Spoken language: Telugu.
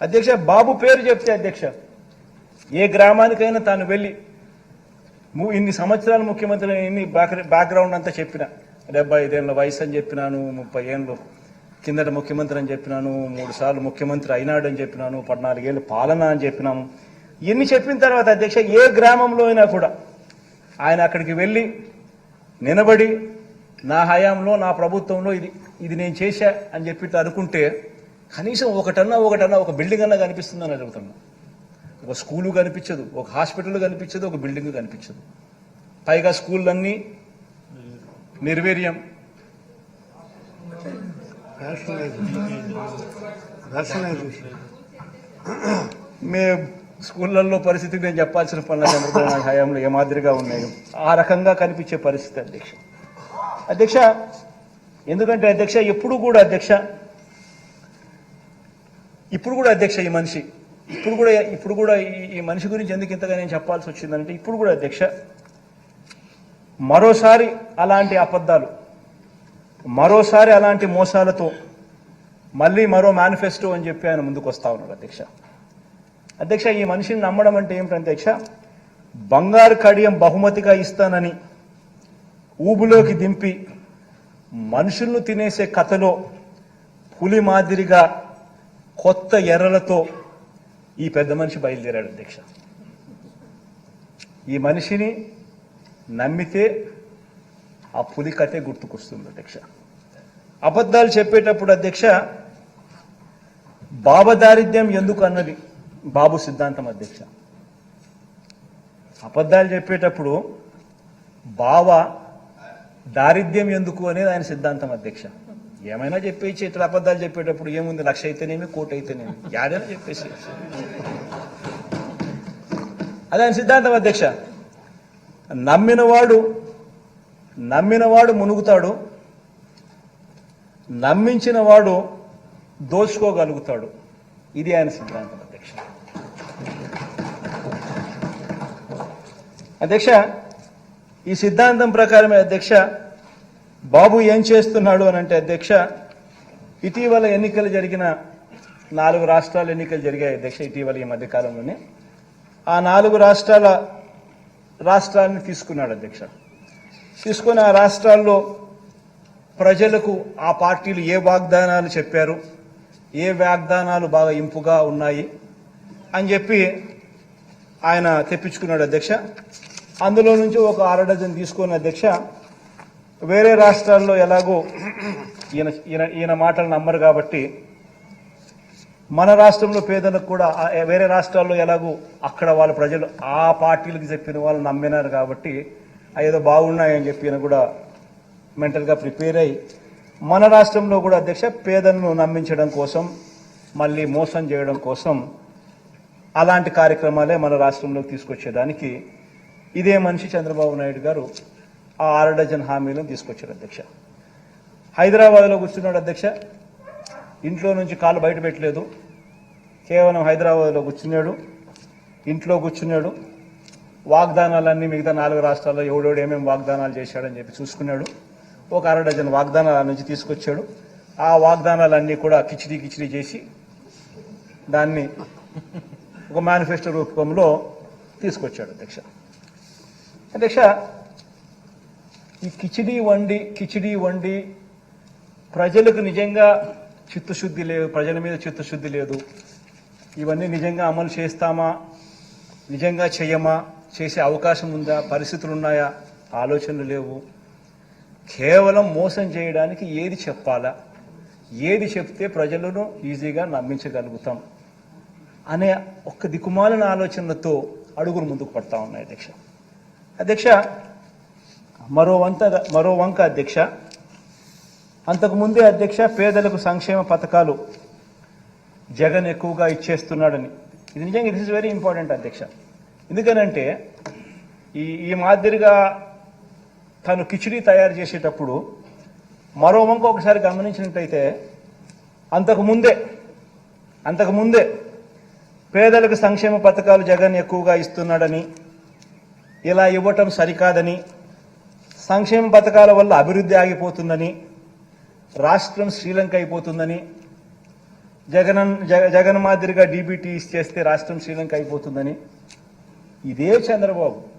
అధ్యక్ష బాబు పేరు చెప్తే అధ్యక్ష ఏ గ్రామానికైనా తాను వెళ్ళి ము- ఇన్ని సంవత్సరాలు ముఖ్యమంత్రి ఇన్ని బ్యాక్గ్రౌండ్ అంతా చెప్పిన డెబ్బై ఐదేళ్ళ వయసు అని చెప్పినాను ముప్పై ఏళ్ళు కిందట ముఖ్యమంత్రి అని చెప్పినాను మూడు సార్లు ముఖ్యమంత్రి అయినాడు అని చెప్పినాను పద్నాలుగేళ్ళు పాలన అని చెప్పినాము. ఇన్ని చెప్పిన తర్వాత అధ్యక్ష ఏ గ్రామంలో అయినా కూడా ఆయన అక్కడికి వెళ్ళి నిలబడి నా హయాంలో నా ప్రభుత్వంలో ఇది ఇది నేను చేశా అని చెప్పి అనుకుంటే కనీసం ఒకటన్నా ఒకటన్నా ఒక బిల్డింగ్ అన్నా కనిపిస్తుందని అడుగుతున్నా ఒక స్కూలు కనిపించదు ఒక హాస్పిటల్ కనిపించదు ఒక బిల్డింగ్ కనిపించదు. పైగా స్కూళ్ళన్నీ నిర్వీర్యం. మే స్కూళ్ళల్లో పరిస్థితి నేను చెప్పాల్సిన పనులు చంద్రబాబు హయాంలో ఏ మాదిరిగా ఉన్నాయి ఆ రకంగా కనిపించే పరిస్థితి అధ్యక్ష. అధ్యక్ష ఎందుకంటే అధ్యక్ష ఎప్పుడు కూడా అధ్యక్ష ఇప్పుడు కూడా అధ్యక్ష ఈ మనిషి ఇప్పుడు కూడా ఇప్పుడు కూడా ఈ- మనిషి గురించి ఎందుకు ఇంతగా నేను చెప్పాల్సి వచ్చిందంటే ఇప్పుడు కూడా అధ్యక్ష మరోసారి అలాంటి అబద్ధాలు మరోసారి అలాంటి మోసాలతో మళ్ళీ మరో మేనిఫెస్టో అని చెప్పి ఆయన ముందుకు వస్తా ఉన్నాడు అధ్యక్ష. అధ్యక్ష ఈ మనిషిని నమ్మడం అంటే ఏమిటి అధ్యక్ష? బంగారు కడియం బహుమతిగా ఇస్తానని ఊబులోకి దింపి మనుషులను తినేసే కథలో పులి మాదిరిగా కొత్త ఎర్రలతో ఈ పెద్ద మనిషి బయలుదేరాడు అధ్యక్ష. ఈ మనిషిని నమ్మితే ఆ పులి కథే గుర్తుకొస్తుంది అధ్యక్ష. అబద్ధాలు చెప్పేటప్పుడు అధ్యక్ష బాబదారిద్ర్యం ఎందుకు అన్నది బాబు సిద్ధాంతం అధ్యక్ష. అబద్ధాలు చెప్పేటప్పుడు బావ దారిద్ర్యం ఎందుకు అనేది ఆయన సిద్ధాంతం అధ్యక్ష. ఏమైనా చెప్పేసి ఇతడు అబద్ధాలు చెప్పేటప్పుడు ఏముంది? లక్ష అయితేనేమి కోటి అయితేనేమి? యాడైనా చెప్పేసి. అది ఆయన సిద్ధాంతం అధ్యక్ష. నమ్మినవాడు నమ్మినవాడు మునుగుతాడు నమ్మించిన వాడు దోచుకోగలుగుతాడు. ఇది ఆయన సిద్ధాంతం అధ్యక్ష. అధ్యక్ష ఈ సిద్ధాంతం ప్రకారమే అధ్యక్ష బాబు ఏం చేస్తున్నాడు అని అంటే అధ్యక్ష ఇటీవల ఎన్నికలు జరిగిన నాలుగు రాష్ట్రాల ఎన్నికలు జరిగాయి అధ్యక్ష ఇటీవల ఈ మధ్యకాలంలోనే ఆ నాలుగు రాష్ట్రాల రాష్ట్రాలను తీసుకున్నాడు అధ్యక్ష. తీసుకుని ఆ రాష్ట్రాల్లో ప్రజలకు ఆ పార్టీలు ఏ వాగ్దానాలు చెప్పారు ఏ వాగ్దానాలు బాగా ఇంపుగా ఉన్నాయి అని చెప్పి ఆయన తెప్పించుకున్నాడు అధ్యక్ష. అందులో నుంచి ఒక అర డజన్ తీసుకున్న అధ్యక్ష వేరే రాష్ట్రాల్లో ఎలాగో ఈయన ఈయన ఈయన మాటలు నమ్మరు కాబట్టి మన రాష్ట్రంలో పేదలకు కూడా వేరే రాష్ట్రాల్లో ఎలాగో అక్కడ వాళ్ళ ప్రజలు ఆ పార్టీలకు చెప్పిన వాళ్ళు నమ్మినారు కాబట్టి ఏదో బాగున్నాయని చెప్పి కూడా మెంటల్గా ప్రిపేర్ అయ్యి మన రాష్ట్రంలో కూడా అధ్యక్ష పేదలను నమ్మించడం కోసం మళ్ళీ మోసం చేయడం కోసం అలాంటి కార్యక్రమాలే మన రాష్ట్రంలోకి తీసుకొచ్చేదానికి ఇదే మనిషి చంద్రబాబు నాయుడు గారు ఆ ఆరు డజన్ హామీలను తీసుకొచ్చారు అధ్యక్ష. హైదరాబాద్లో కూర్చున్నాడు అధ్యక్ష. ఇంట్లో నుంచి కాలు బయట పెట్టలేదు. కేవలం హైదరాబాద్లో కూర్చున్నాడు. ఇంట్లో కూర్చున్నాడు. వాగ్దానాలన్నీ మిగతా నాలుగు రాష్ట్రాల్లో ఎవడెవడు ఏమేమి వాగ్దానాలు చేశాడని చెప్పి చూసుకున్నాడు. ఒక అర డజన్ వాగ్దానాల నుంచి తీసుకొచ్చాడు. ఆ వాగ్దానాలన్నీ కూడా కిచిడి కిచిడి చేసి దాన్ని ఒక మేనిఫెస్టో రూపంలో తీసుకొచ్చాడు అధ్యక్ష. అధ్యక్ష ఈ కిచిడి వండి కిచిడి వండి ప్రజలకు నిజంగా చిత్తశుద్ధి లేదు ప్రజల మీద చిత్తశుద్ధి లేదు. ఇవన్నీ నిజంగా అమలు చేస్తామా? నిజంగా చేయమా? చేసే అవకాశం ఉందా? పరిస్థితులు ఉన్నాయా ఆలోచనలు లేవు. కేవలం మోసం చేయడానికి ఏది చెప్పాలా? ఏది చెప్తే ప్రజలను ఈజీగా నమ్మించగలుగుతాం అనే ఒక్క దిక్కుమాలిన ఆలోచనలతో అడుగులు ముందుకు పడతా ఉన్నాయి అధ్యక్ష. అధ్యక్ష మరో వంత మరో వంక అధ్యక్ష. అంతకు ముందే అధ్యక్ష పేదలకు సంక్షేమ పథకాలు జగన్ ఎక్కువగా ఇచ్చేస్తున్నాడని. ఇది నిజంగా ఇట్ ఇస్ వెరీ ఇంపార్టెంట్ అధ్యక్ష. ఎందుకనంటే ఈ ఈ మాదిరిగా తను కిచిడి తయారు చేసేటప్పుడు మరో వంక ఒకసారి గమనించినట్టయితే అంతకు ముందే అంతకు ముందే పేదలకు సంక్షేమ పథకాలు జగన్ ఎక్కువగా ఇస్తున్నాడని ఇలా ఇవ్వటం సరికాదని సంక్షేమ పథకాల వల్ల అభివృద్ధి ఆగిపోతుందని రాష్ట్రం శ్రీలంక అయిపోతుందని జగన్ జగ- జగన్ మాదిరిగా డీబీటీ చేస్తే రాష్ట్రం శ్రీలంక అయిపోతుందని. ఇదే చంద్రబాబు.